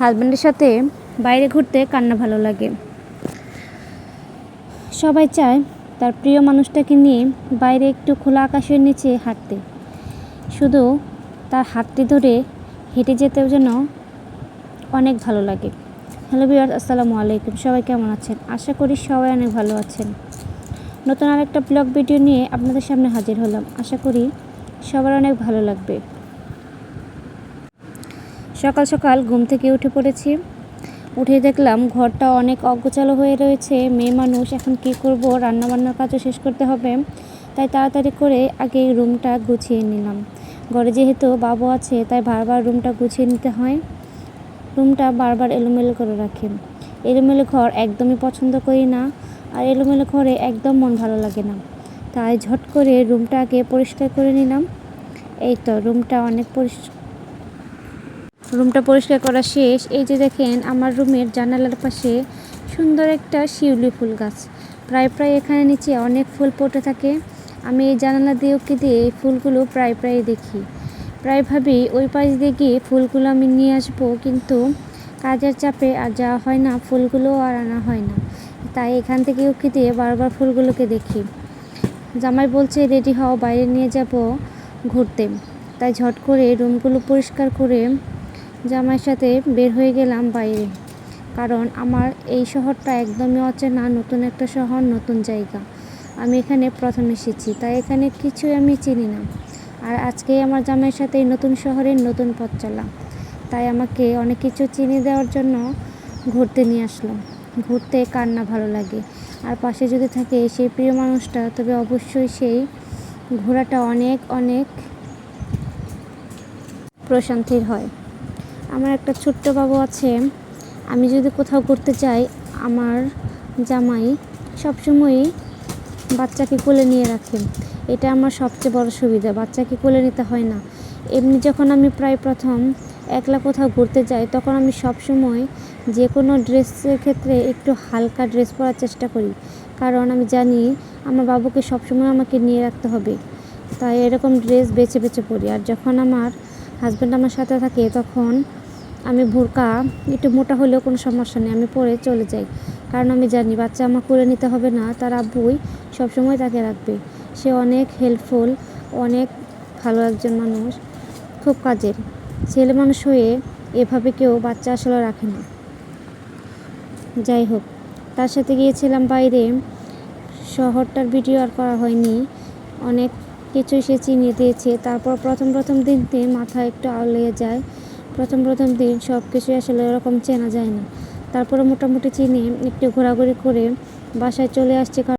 হাজব্যান্ডের সাথে বাইরে ঘুরতে কান্না ভালো লাগে। সবাই চায় তার প্রিয় মানুষটাকে নিয়ে বাইরে একটু খোলা আকাশের নিচে হাঁটতে। শুধু তার হাতটি ধরে হেঁটে যেতেও যেন অনেক ভালো লাগে। হ্যালো বিয়ার আসসালামু আলাইকুম। সবাই কেমন আছেন? আশা করি সবাই অনেক ভালো আছেন। নতুন আরেকটা ব্লগ ভিডিও নিয়ে আপনাদের সামনে হাজির হলাম। আশা করি সবার অনেক ভালো লাগবে। সকাল সকাল ঘুম থেকে উঠে পড়েছি। উঠে দেখলাম ঘরটা অনেক অগোছালো হয়ে রয়েছে। মেয়ে মানুষ, এখন কি করব? রান্না বান্নার কাজও শেষ করতে হবে। তাই তাড়াতাড়ি করে আগে রুমটা গুছিয়ে নিলাম। ঘরে যেহেতু বাবু আছে, তাই বারবার রুমটা গুছিয়ে নিতে হয়। রুমটা বারবার এলোমেলো করে রাখি। এলোমেলো ঘর একদমই পছন্দ করি না, আর এলোমেলো ঘরে একদম মন ভালো লাগে না। তাই ঝট করে রুমটা আগে পরিষ্কার করে নিলাম। এই তো, রুমটা অনেক পরিষ্কার রুমটা পরিষ্কার করা শেষ। এই যে দেখেন, আমার রুমের জানালার পাশে সুন্দর একটা শিউলি ফুল গাছ। প্রায় প্রায় এখানে নিচে অনেক ফুল ফুটে থাকে। আমি এই জানালা দিয়ে উকি দিয়ে এই ফুলগুলো প্রায় প্রায় দেখি। প্রায় ভাবি ওই পাশ দিয়ে গিয়ে ফুলগুলো আমি নিয়ে আসব, কিন্তু কাজের চাপে আর যাওয়া হয় না, ফুলগুলো আর আনা হয় না। তাই এখান থেকে উকি দিয়ে বারবার ফুলগুলোকে দেখি। জামাই বলছে, রেডি হও, বাইরে নিয়ে যাব ঘুরতে। তাই ঝট করে রুমগুলো পরিষ্কার করে জামাইয়ের সাথে বের হয়ে গেলাম বাইরে। কারণ আমার এই শহরটা একদমই অচেনা, নতুন একটা শহর, নতুন জায়গা। আমি এখানে প্রথম এসেছি, তাই এখানে কিছুই আমি চিনি না। আর আজকেই আমার জামাইয়ের সাথে এই নতুন শহরের নতুন পথ চলা। তাই আমাকে অনেক কিছু চিনি দেওয়ার জন্য ঘুরতে নিয়ে আসলো ঘুরতে কার না ভালো লাগে। আর পাশে যদি থাকে সেই প্রিয় মানুষটা, তবে অবশ্যই সেই ঘোরাটা অনেক অনেক প্রশান্তির হয়। আমার একটা ছোট্ট বাবু আছে। আমি যদি কোথাও ঘুরতে যাই, আমার জামাই সবসময়ই বাচ্চাকে কোলে নিয়ে রাখে। এটা আমার সবচেয়ে বড় সুবিধা, বাচ্চাকে কোলে নিতে হয় না। এমনি যখন আমি প্রায় প্রথম একলা কোথাও ঘুরতে যাই, তখন আমি সবসময় যে কোনো ড্রেসের ক্ষেত্রে একটু হালকা ড্রেস পরার চেষ্টা করি। কারণ আমি জানি আমার বাবুকে সবসময় আমাকে নিয়ে রাখতে হবে। তাই এরকম ড্রেস বেছে বেছে পরি। আর যখন আমার হাজব্যান্ড আমার সাথে থাকে, তখন আমি বোরকা একটু মোটা হলেও কোনো সমস্যা নেই, আমি পরে চলে যাই। কারণ আমি জানি বাচ্চা আমার করে নিতে হবে না, তার আব্বুই সবসময় তাকে রাখবে। সে অনেক হেল্পফুল অনেক ভালো একজন মানুষ, খুব কাজের। ছেলে মানুষ হয়ে এভাবে কেউ বাচ্চা আসলে রাখে না। যাই হোক তার সাথে গিয়েছিলাম বাইরে। শহরটার ভিডিও আর করা হয়নি। অনেক কিছু সে চিনিয়ে দিয়েছে। তারপর প্রথম প্রথম দিনতে মাথা একটু আউলিয়ে যায়। প্রথম প্রথম দিন সব কিছুই আসলে ওরকম চেনা যায় না। তারপরে মোটামুটি চিনি একটু ঘোরাঘুরি করে বাসায় চলে আসছে